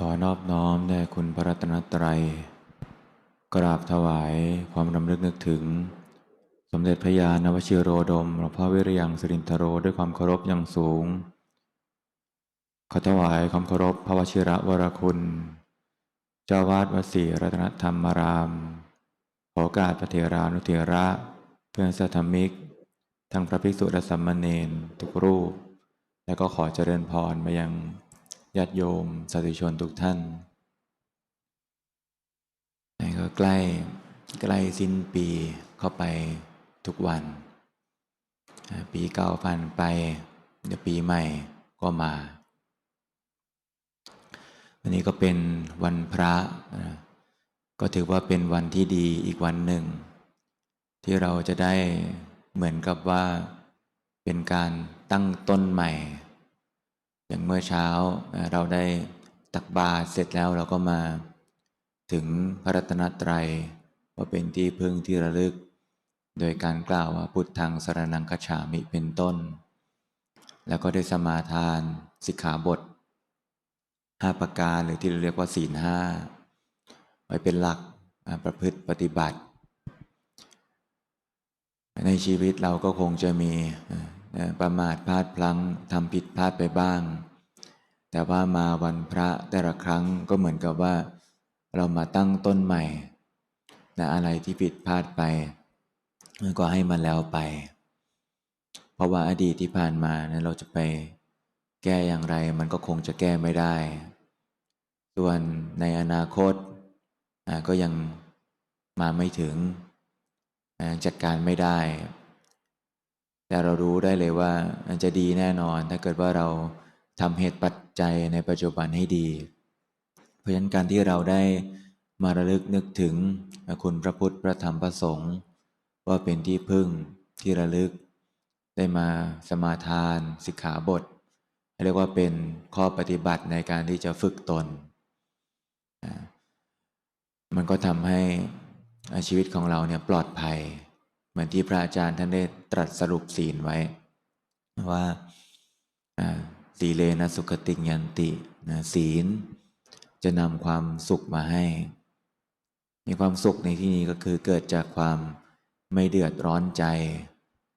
ขอนอบน้อมแด่คุณพระรัตนตรัย กราบถวายความรำลึกนึกถึง สมเด็จพระยาณวชิโรดมหลวงพ่อวิริยังสิรินทโรด้วยความเคารพอย่างสูง ขอถวายความเคารพพระวชิระวรคุณ เจ้าวาดวัดศรีรัตนธรรมารามขอโอกาสพระเถรานุเถระ เพื่อนสัทธมิก ทั้งพระภิกษุและสัมมาเนนทุกรูป และก็ขอเจริญพรมายัง ญาติโยมสาธุชนทุกท่านนี่ก็ใกล้ใกล้สิ้นปีเข้าไปทุกวัน ปีเก่าผ่านไป เดี๋ยวปีใหม่ก็มา วันนี้ก็เป็นวันพระ ก็ถือว่าเป็นวันที่ดีอีกวันหนึ่ง ที่เราจะได้เหมือนกับว่าเป็นการตั้งต้นใหม่ อย่างเมื่อเช้าเราได้ตักบาตรเสร็จแล้วเราก็มา ถึงพระรัตนตรัยว่าเป็นที่พึ่งที่ระลึก โดยการกล่าวว่าพุทธังสรนังคฉามิเป็นต้น แล้วก็ได้สมาทานสิกขาบทห้าประการหรือที่เราเรียกว่าศีลห้าไว้เป็นหลักประพฤติปฏิบัติ ในชีวิตเราก็คงจะมี ประมาทพลาดพลั้งทำผิดพลาดไปบ้าง แต่ว่ามาวันพระแต่ละครั้งก็เหมือนกับว่า เรามาตั้งต้นใหม่นะอะไรที่ผิดพลาดไป ก็ให้มันแล้วไป เพราะว่าอดีตที่ผ่านมานะเราจะไปแก้อย่างไรมันก็คงจะแก้ไม่ได้ ส่วนในอนาคตก็ยังมาไม่ถึง จัดการไม่ได้ แต่เรารู้ได้เลยว่ามันจะดีแน่นอน ถ้าเกิดว่าเราทำเหตุปัจจัยในปัจจุบันให้ดี เพราะฉะนั้นการที่เราได้มาระลึกนึกถึงคุณพระพุทธพระธรรมพระสงฆ์ว่าเป็นที่พึ่งที่ระลึก ได้มาสมาทานสิกขาบท เรียกว่าเป็นข้อปฏิบัติในการที่จะฝึกตน มันก็ทำให้ชีวิตของเราเนี่ยปลอดภัย เหมือนที่พระอาจารย์ท่านได้ตรัสสรุปศีลไว้ว่าสีเลนะสุขติยันตินะศีลจะนำความสุขมาให้ มีความสุขในที่นี้ก็คือเกิดจากความไม่เดือดร้อนใจ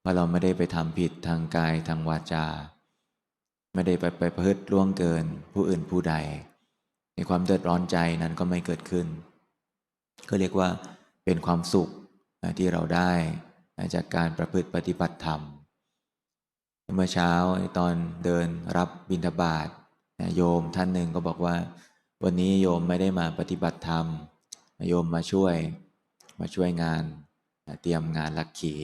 เพราะเราไม่ได้ไปทำผิดทางกายทางวาจา ไม่ได้ไปไปประพฤติล่วงเกินผู้อื่นผู้ใด ในความเดือดร้อนใจนั้นก็ไม่เกิดขึ้น ก็เรียกว่าเป็นความสุขที่เราได้ จากการประพฤติปฏิบัติธรรม เมื่อเช้าตอนเดินรับบิณฑบาตโยมท่านหนึ่งก็บอกว่า วันนี้โยมไม่ได้มาปฏิบัติธรรม โยมมาช่วยมาช่วยงานเตรียมงานลักขี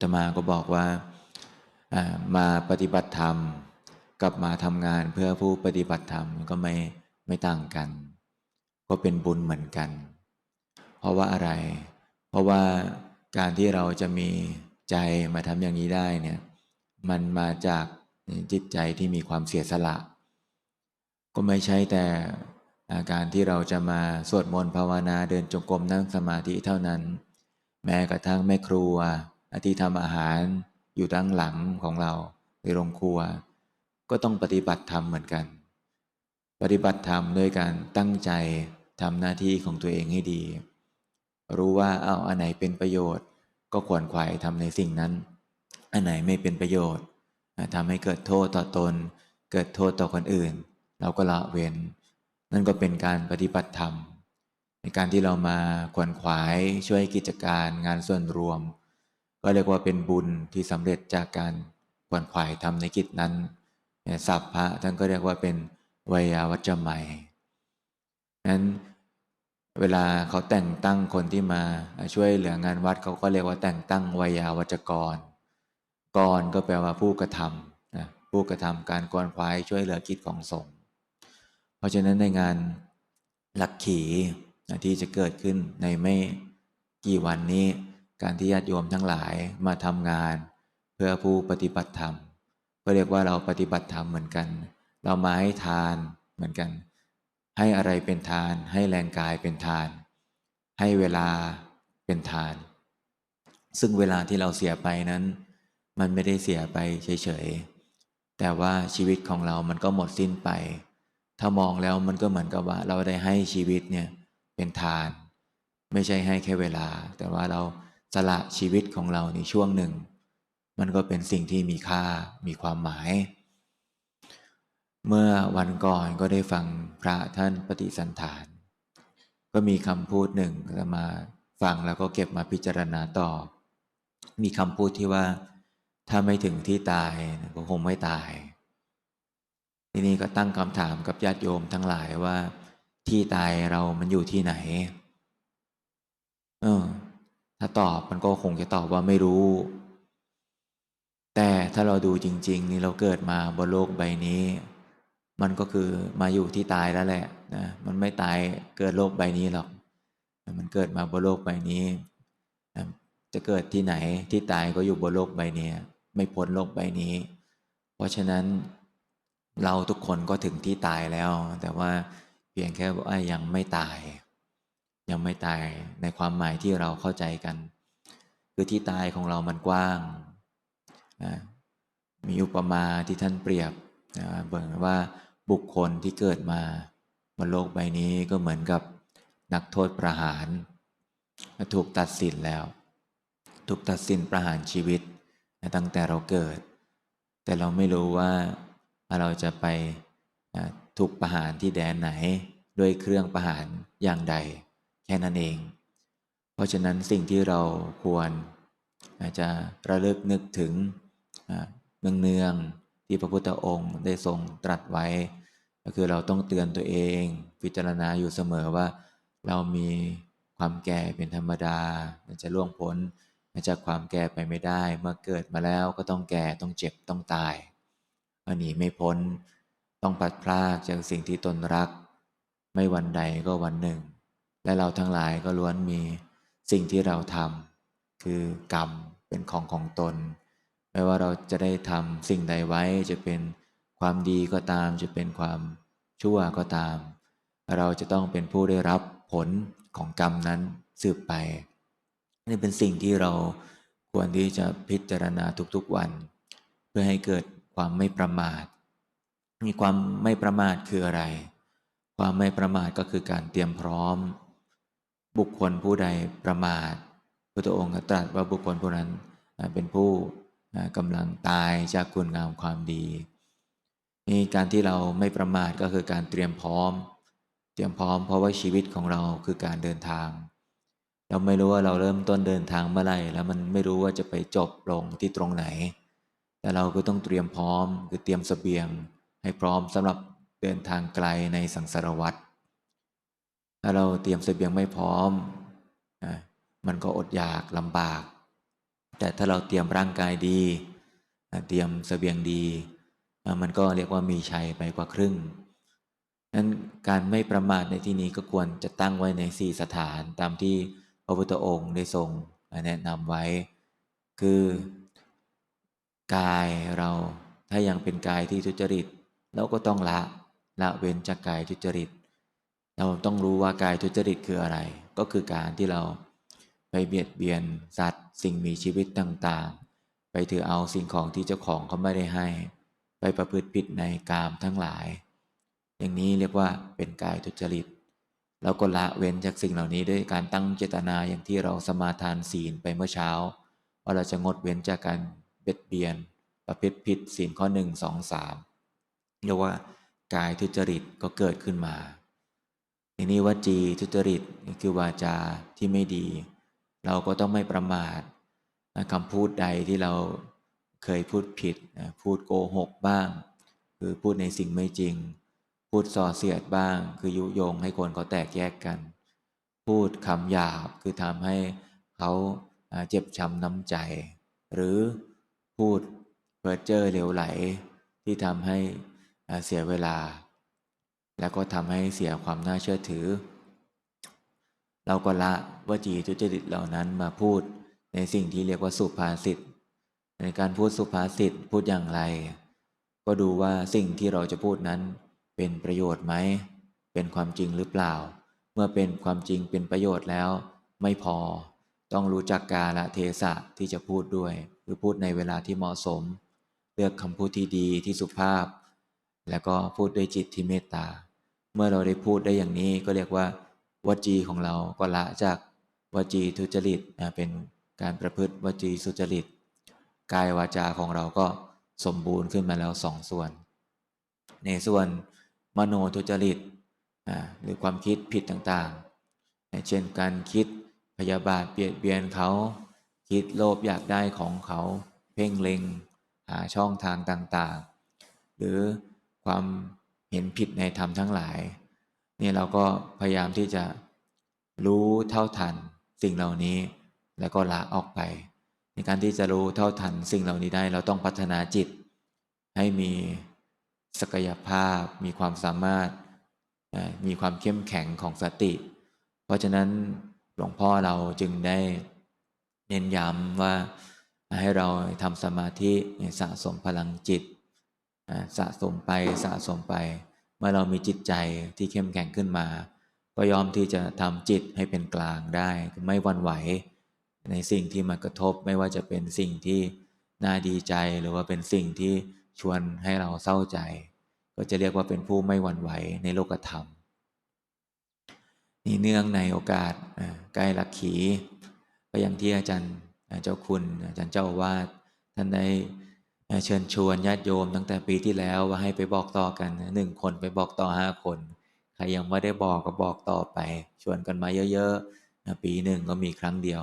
ตมาก็บอกว่าอ่ามาปฏิบัติธรรมกับมาทำงานเพื่อผู้ปฏิบัติธรรมก็ไม่ไม่ต่างกัน ก็เป็นบุญเหมือนกัน เพราะว่าอะไร เพราะว่า การที่เราจะมีใจมาทำอย่างนี้ได้เนี่ยมันมาจากจิตใจที่มีความเสียสละ ก็ไม่ใช่แต่อาการที่เราจะมาสวดมนต์ภาวนาเดินจงกรมนั่งสมาธิเท่านั้น แม้กระทั่งแม่ครัวที่ทำอาหารอยู่ด้านหลังของเราในโรงครัว ก็ต้องปฏิบัติธรรมเหมือนกัน ปฏิบัติธรรมด้วยการตั้งใจทำหน้าที่ของตัวเองให้ดี รู้ว่าเอาอันไหนเป็นประโยชน์ ก็ขวนขวายทำในสิ่งนั้น อันไหนไม่เป็นประโยชน์ทำให้เกิดโทษต่อตน เกิดโทษต่อคนอื่น เราก็ละเว้น นั่นก็เป็นการปฏิบัติธรรม ในการที่เรามาขวนขวายช่วยกิจการงานส่วนรวม ก็เรียกว่าเป็นบุญที่สำเร็จจากการขวนขวายทำในกิจนั้นสัพพะท่านก็เรียกว่าเป็นวยาวัจจะใหม่นั้น เวลาเขาแต่งตั้งคนที่มาช่วยเหลืองานวัดเขาก็เรียกว่าแต่งตั้งวยาวัจกรกรก็แปลว่าผู้กระทำนะผู้กระทำการกวนควายช่วยเหลือกิจของสงฆ์เพราะฉะนั้นในงานหลักขีนะที่จะเกิดขึ้นในไม่กี่วันนี้ การที่ญาติโยมทั้งหลายมาทำงาน เพื่อผู้ปฏิบัติธรรมก็เรียกว่าเราปฏิบัติธรรมเหมือนกัน เรามาให้ทานเหมือนกัน ให้อะไรเป็นทาน ให้แรงกายเป็นทาน ให้เวลาเป็นทาน ซึ่งเวลาที่เราเสียไปนั้น มันไม่ได้เสียไปเฉยๆ แต่ว่าชีวิตของเรามันก็หมดสิ้นไป ถ้ามองแล้วมันก็เหมือนกับว่า เราได้ให้ชีวิตเนี่ยเป็นทาน ไม่ใช่ให้แค่เวลา แต่ว่าเราสละชีวิตของเราในช่วงหนึ่ง มันก็เป็นสิ่งที่มีค่ามีความหมาย เมื่อวันก่อนก็ได้ฟังพระท่านปฏิสันฐาน ก็มีคำพูดหนึ่งจะมาฟังแล้วก็เก็บมาพิจารณาต่อ มีคำพูดที่ว่า ถ้าไม่ถึงที่ตายก็คงไม่ตาย ทีนี้ก็ตั้งคำถามกับญาติโยมทั้งหลายว่า ที่ตายเรามันอยู่ที่ไหน เออ ถ้าตอบมันก็คงจะตอบว่าไม่รู้ แต่ถ้าเราดูจริง ๆ นี่เราเกิดมาบนโลกใบนี้ มันก็คือมาอยู่ที่ตายแล้วแหละนะมันไม่ตายเกิดโลกใบนี้หรอก มันเกิดมาบนโลกใบนี้นะจะเกิดที่ไหนที่ตายก็อยู่บนโลกใบนี้ไม่พ้นโลกใบนี้ เพราะฉะนั้นเราทุกคนก็ถึงที่ตายแล้ว แต่ว่าเพียงแค่ว่ายังไม่ตาย ยังไม่ตายในความหมายที่เราเข้าใจกัน คือที่ตายของเรามันกว้างนะมีอุปมาที่ท่านเปรียบนะเบิ่งว่า บุคคลที่เกิดมาบนโลกใบนี้ก็เหมือนกับนักโทษประหารถูกตัดสินแล้ว ถูกตัดสินประหารชีวิตตั้งแต่เราเกิด แต่เราไม่รู้ว่าเราจะไปถูกประหารที่แดนไหนด้วยเครื่องประหารอย่างใด แค่นั้นเอง เพราะฉะนั้นสิ่งที่เราควรจะระลึกนึกถึงเนือง ที่พระพุทธองค์ได้ทรงตรัสไว้ ก็คือเราต้องเตือนตัวเอง พิจารณาอยู่เสมอว่า เรามีความแก่เป็นธรรมดาจะล่วงพ้นจากความแก่ไปไม่ได้ เมื่อเกิดมาแล้วก็ต้องแก่ต้องเจ็บต้องตายหนีไม่พ้น ต้องปัดพลากจากสิ่งที่ตนรัก ไม่วันใดก็วันหนึ่ง และเราทั้งหลายก็ล้วนมีสิ่งที่เราทำคือกรรมเป็นของของตน ไม่ว่าเราจะได้ทำสิ่งใดไว้จะเป็นความดีก็ตาม จะเป็นความชั่วก็ตาม เราจะต้องเป็นผู้ได้รับผลของกรรมนั้นสืบไป นี่เป็นสิ่งที่เราควรที่จะพิจารณาทุกๆวัน เพื่อให้เกิดความไม่ประมาท มีความไม่ประมาทคืออะไร ความไม่ประมาทก็คือการเตรียมพร้อม บุคคลผู้ใดประมาทพระองค์ตรัสว่าบุคคลผู้นั้นเป็นผู้ กำลังตายจากคุณงามความดีนี่การที่เราไม่ประมาทก็คือการเตรียมพร้อม เตรียมพร้อมเพราะว่าชีวิตของเราคือการเดินทาง เราไม่รู้ว่าเราเริ่มต้นเดินทางเมื่อไหร่แล้วมันไม่รู้ว่าจะไปจบลงที่ตรงไหน แต่เราก็ต้องเตรียมพร้อมคือเตรียมสเสบียง ให้พร้อมสำหรับเดินทางไกลในสังสารวัฏถ้าเราเตรียมสเสบียงไม่พร้อมมันก็อดอยากลำบาก แต่ถ้าเราเตรียมร่างกายดี เตรียมสเสบียงดี มันก็เรียกว่ามีชัยไปกว่าครึ่งนั้นการไม่ประมาทในที่นี้ก็ควรจะตั้งไว้ในสี่สถานตามที่พระพุทธองค์ได้ทรงแนะนำไว้ คือกายเราถ้ายังเป็นกายที่ทุจริตเราก็ต้องละละเว้นจากกายทุจริต เราต้องรู้ว่ากายทุจริตคืออะไร ก็คือการที่เรา ไปเบียดเบียนสัตว์ สิ่งมีชีวิตต่างๆ ไปถือเอาสิ่งของที่เจ้าของเขาไม่ได้ให้ ไปประพฤติผิดในกามทั้งหลาย อย่างนี้เรียกว่าเป็นกายทุจริตแล้วก็ละเว้นจากสิ่งเหล่านี้ด้วยการตั้งเจตนาอย่างที่เราสมาทานศีลไปเมื่อเช้า ว่าเราจะงดเว้นจากการเบียดเบียน ประพฤติผิดศีลข้อหนึ่งสองสามเรียกว่ากายทุจริตก็เกิดขึ้นมาทีนี้วจีทุจริตคือวาจาที่ไม่ดี เราก็ต้องไม่ประมาทคำพูดใดที่เราเคยพูดผิดพูดโกหกบ้าง คือพูดในสิ่งไม่จริง พูดส่อเสียดบ้าง คือยุยงให้คนเขาแตกแยกกัน พูดคำหยาบคือทำให้เขาเจ็บช้ำน้ำใจ หรือพูดเพ้อเจ้อเหลวไหล ที่ทำให้เสียเวลา แล้วก็ทำให้เสียความน่าเชื่อถือ เราก็ละวจีทุจริตเหล่านั้นมาพูดในสิ่งที่เรียกว่าสุภาษิตในการพูดสุภาษิตพูดอย่างไร ก็ดูว่าสิ่งที่เราจะพูดนั้นเป็นประโยชน์ไหม เป็นความจริงหรือเปล่า เมื่อเป็นความจริงเป็นประโยชน์แล้ว ไม่พอ ต้องรู้จักกาละเทศะที่จะพูดด้วย หรือพูดในเวลาที่เหมาะสม เลือกคำพูดที่ดีที่สุภาพ แล้วก็พูดด้วยจิตที่เมตตา เมื่อเราได้พูดได้อย่างนี้ก็เรียกว่า วจีของเราก็ละจากวจีทุจริตนะเป็นการประพฤติวจีสุจริต กายวาจาของเราก็สมบูรณ์ขึ้นมาแล้วสองส่วน ในส่วนมโนทุจริตอ่าหรือความคิดผิดต่างๆ เช่นการคิดพยาบาทเบียดเบียนเขา คิดโลภอยากได้ของเขา เพ่งเล็ง หาช่องทางต่างๆ หรือความเห็นผิดในธรรมทั้งหลาย นี่เราก็พยายามที่จะรู้เท่าทันสิ่งเหล่านี้ แล้วก็ละออกไป ในการที่จะรู้เท่าทันสิ่งเหล่านี้ได้ เราต้องพัฒนาจิต ให้มีศักยภาพ มีความสามารถ มีความเข้มแข็งของสติ เพราะฉะนั้นหลวงพ่อเราจึงได้เน้นย้ำว่าให้เราทำสมาธิสะสมพลังจิต สะสมไปสะสมไป มื่อเรามีจิตใจที่เข้มแข็งขึ้นมา ก็ยอมที่จะทำจิตให้เป็นกลางได้ ไม่วันไหว ในสิ่งที่มากระทบไม่ว่าจะเป็นสิ่งที่น่าดีใจหรือว่าเป็นสิ่งที่ชวนให้เราเศร้าใจ ก็จะเรียกว่าเป็นผู้ไม่หวั่นไหวในโลกธรรมนี่เนื่องในโอกาสใกล้ลักขีก็ย่างที่อาจารย์เจ้าคุณอาจารย์เจ้าวาสท่านได้ เชิญชวนญาติโยมตั้งแต่ปีที่แล้วว่าให้ไปบอกต่อกันหนึ่งคนไปบอกต่อห้าคน ใครยังไม่ได้บอกก็บอกต่อไป ชวนกันมาเยอะๆนะปีหนึ่งก็มีครั้งเดียว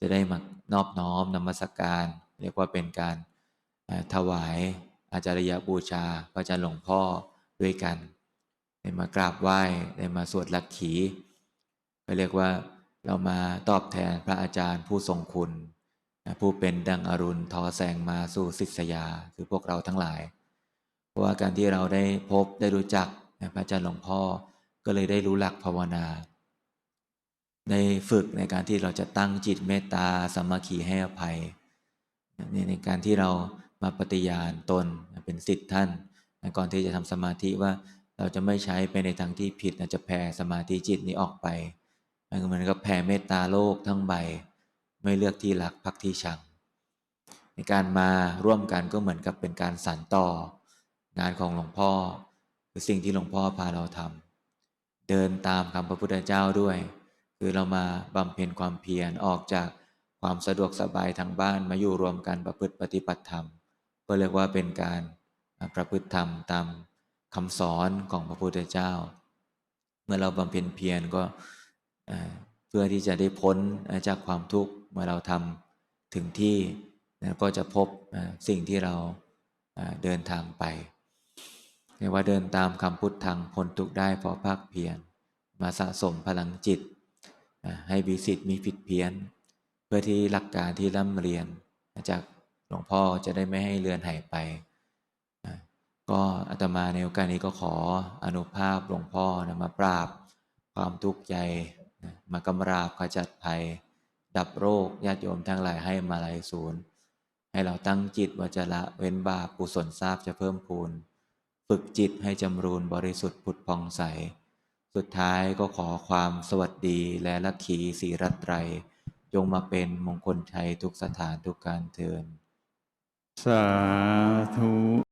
จะได้มานอบน้อมนมัสการ เรียกว่าเป็นการถวายอาจารยบูชาพระอาจารย์หลวงพ่อด้วยกัน ได้มากราบไหว้ได้มาสวดลักขีก็เรียกว่าเรามาตอบแทนพระอาจารย์ผู้ทรงคุณ ผู้เป็นดังอรุณทอแสงมาสู่ศิษยาคือพวกเราทั้งหลาย เพราะว่าการที่เราได้พบได้รู้จักพระอาจารย์หลวงพ่อก็เลยได้รู้หลักภาวนาได้ฝึกในการที่เราจะตั้งจิตเมตตาสามัคคีให้อภัยนี่ในการที่เรามาปฏิญาณตนเป็นสิทธิ์ท่านนก่อนที่จะทำสมาธิว่าเราจะไม่ใช้ไปในทางที่ผิดจะแผ่สมาธิจิตนี้ออกไปมันก็เหมือนกับแผ่เมตตาโลกทั้งใบ ไม่เลือกที่รักพักที่ชัง ในการมาร่วมกันก็เหมือนกับเป็นการสานต่องานของหลวงพ่อคือสิ่งที่หลวงพ่อพาเราทำเดินตามคำพระพุทธเจ้าด้วย คือเรามาบำเพ็ญความเพียรออกจากความสะดวกสบายทางบ้านมาอยู่รวมกันประพฤติปฏิบัติธรรม ก็เรียกว่าเป็นการประพฤติธรรมตามคำสอนของพระพุทธเจ้า เมื่อเราบำเพ็ญเพียรก็เอ่อเพื่อที่จะได้พ้นจากความทุกข์ เมื่อเราทำถึงที่นะก็จะพบเอ่อสิ่งที่เราเอ่อเดินทางไปเรียกว่าเดินตามคำพุทธทางพ้นทุกได้เพราะภาคเพียรมาสะสมพลังจิตอ่าให้วิสิทธิ์มีผิดเพี้ยน เพื่อที่หลักการที่ร่ำเรียนจากหลวงพ่อจะได้ไม่ให้เลือนหายไปอ่าก็อาตมาในโอกาสนี้ก็ขออนุภาพหลวงพ่อนะมาปราบความทุกข์ใจนะมากำราบขจัดภัย ดับโรคญาติโยมทั้งหลายให้มาลายศูนย์ ให้เราตั้งจิตว่าจะละเว้นบาปกุศลทราบจะเพิ่มพูน ฝึกจิตให้จำรูนบริสุทธิ์ผุดพองใส สุดท้ายก็ขอความสวัสดีและลัทธิสีรัตไตรยจงมาเป็นมงคลชัยทุกสถานทุกการเทิน สาธุ